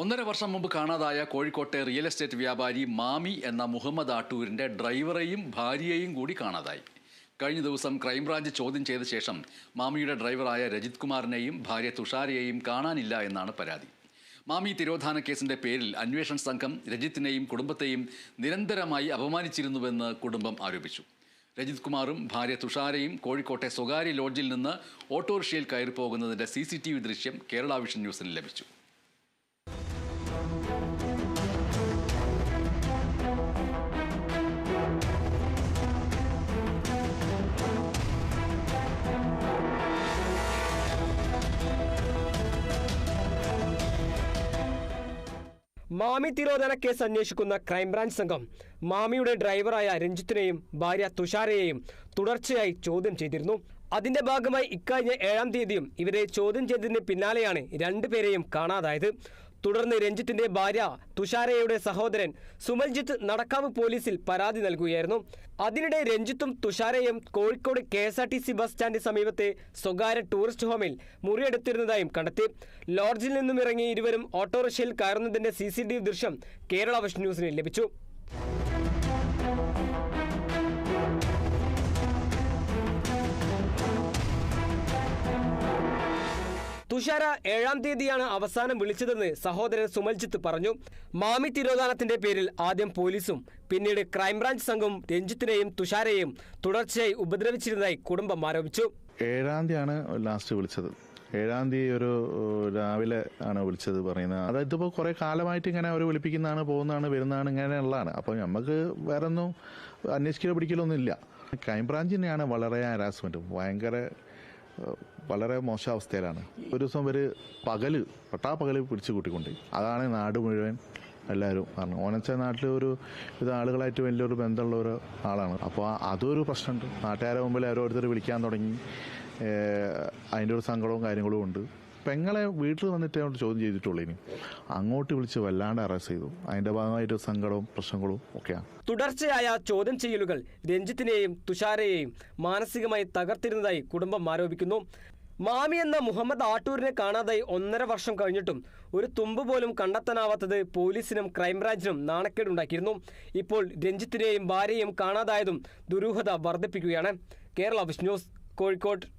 ഒന്നര വർഷം മുമ്പ് കാണാതായ കോഴിക്കോട്ടെ റിയൽ എസ്റ്റേറ്റ് വ്യാപാരി മാമി എന്ന മുഹമ്മദ് ആട്ടൂരിന്റെ ഡ്രൈവറെയും ഭാര്യയെയും കൂടി കാണാതായി. കഴിഞ്ഞ ദിവസം ക്രൈംബ്രാഞ്ച് ചോദ്യം ചെയ്ത ശേഷം മാമിയുടെ ഡ്രൈവറായ രജിത് കുമാറിനെയും ഭാര്യ തുഷാരയെയും കാണാനില്ല എന്നാണ് പരാതി. മാമി തിരോധാന കേസിന്റെ പേരിൽ അന്വേഷണ സംഘം രജിത്തിനെയും കുടുംബത്തെയും നിരന്തരമായി അപമാനിച്ചിരുന്നുവെന്ന് കുടുംബം ആരോപിച്ചു. രജിത് കുമാറും ഭാര്യ തുഷാരയും കോഴിക്കോട്ടെ സ്വകാര്യ ലോഡ്ജിൽ നിന്ന് ഓട്ടോറിക്ഷയിൽ കയറി പോകുന്നതിന്റെ സി ദൃശ്യം കേരള വിഷൻ ന്യൂസിന് ലഭിച്ചു. മാമി തിരോധന കേസ് അന്വേഷിക്കുന്ന ക്രൈംബ്രാഞ്ച് സംഘം മാമിയുടെ ഡ്രൈവറായ രഞ്ജിത്തിനെയും ഭാര്യ തുഷാരയെയും തുടർച്ചയായി ചോദ്യം ചെയ്തിരുന്നു. അതിന്റെ ഭാഗമായി ഇക്കഴിഞ്ഞ ഏഴാം തീയതിയും ഇവരെ ചോദ്യം ചെയ്തതിന് പിന്നാലെയാണ് രണ്ടുപേരെയും കാണാതായത്. തുടർന്ന് രഞ്ജിത്തിന്റെ ഭാര്യ തുഷാരയുടെ സഹോദരൻ സുമൽജിത്ത് നടക്കാവ് പോലീസിൽ പരാതി നൽകുകയായിരുന്നു. അതിനിടെ രഞ്ജിത്തും തുഷാരയും Kozhikode K S R T C bus stand സമീപത്തെ സ്വകാര്യ ടൂറിസ്റ്റ് ഹോമിൽ മുറിയെടുത്തിരുന്നതായും കണ്ടെത്തി. ലോഡ്ജിൽ നിന്നും ഇറങ്ങി ഇരുവരും ഓട്ടോറിക്ഷയിൽ കയറുന്നതിന്റെ സി സി ടി വി ദൃശ്യം കേരള വിഷ് ന്യൂസിന് ലഭിച്ചു. തുഷാര ഏഴാം തീയതിയാണ് അവസാനം വിളിച്ചതെന്ന് സഹോദരൻ സുമൽജിത്ത് പറഞ്ഞു. മാമി തിരോധാനത്തിന്റെ പേരിൽ ആദ്യം പോലീസും പിന്നീട് ക്രൈംബ്രാഞ്ച് സംഘവും രഞ്ജിത്തിനെയും തുഷാരയെയും തുടർച്ചയായി ഉപദ്രവിച്ചിരുന്നതായി കുടുംബം ആരോപിച്ചു. ഏഴാം തീയതിയാണ് ലാസ്റ്റ് വിളിച്ചത്. ഏഴാം തീയതി ഒരു രാവിലെ ആണ് വിളിച്ചത് പറയുന്നത്. അതായത് ഇപ്പോൾ കുറേ കാലമായിട്ട് ഇങ്ങനെ അവർ വിളിപ്പിക്കുന്നതാണ് പോകുന്നതാണ് വരുന്നതാണ് ഇങ്ങനെയുള്ളതാണ്. അപ്പോൾ നമുക്ക് വേറെ ഒന്നും അന്വേഷിക്കലോ പിടിക്കലോ ഒന്നും ഇല്ല ക്രൈംബ്രാഞ്ചിനെയാണ് വളരെ ഹരാസ്മെന്റ് ഭയങ്കര വളരെ മോശം അവസ്ഥയിലാണ്. ഒരു ദിവസം ഇവർ പകൽ പട്ടാ പകൽ പിടിച്ചു കൂട്ടിക്കൊണ്ട്. അതാണ് നാട് മുഴുവൻ എല്ലാവരും കാരണം. ഓനച്ച നാട്ടിൽ ഒരു ഇത് ആളുകളായിട്ട് വലിയൊരു ബന്ധമുള്ള ഒരു ആളാണ് അപ്പോൾ അതൊരു പ്രശ്നമുണ്ട്. നാട്ടുകാരെ മുമ്പിൽ ഓരോരുത്തർ വിളിക്കാൻ തുടങ്ങി. അതിന്റെ ഒരു സങ്കടവും കാര്യങ്ങളും ഉണ്ട്. പെങ്ങളെ വീട്ടിൽ വന്നിട്ട് അങ്ങോട്ട് ചോദ്യം ചെയ്തിട്ടുള്ളൂ ഇനി. അങ്ങോട്ട് വിളിച്ച് വല്ലാണ്ട് അറസ്റ്റ് ചെയ്തു. അതിന്റെ ഭാഗമായിട്ട് സങ്കടവും പ്രശ്നങ്ങളും ഒക്കെയാണ്. തുടർച്ചയായ ചോദ്യം ചെയ്യലുകൾ രഞ്ജിത്തിനെയും തുഷാരയെയും മാനസികമായി തകർത്തിരുന്നതായി കുടുംബം ആരോപിക്കുന്നു. മാമി എന്ന മുഹമ്മദ് ആട്ടൂരിനെ കാണാതായി ഒന്നര വർഷം കഴിഞ്ഞിട്ടും ഒരു തുമ്പ് പോലും കണ്ടെത്താനാവാത്തത് പോലീസിനും ക്രൈംബ്രാഞ്ചിനും നാണക്കേടുണ്ടാക്കിയിരുന്നു. ഇപ്പോൾ രഞ്ജിത്തിനെയും ഭാര്യയെയും കാണാതായതും ദുരൂഹത വർദ്ധിപ്പിക്കുകയാണ്. കേരള വിഷ് ന്യൂസ് കോഴിക്കോട്.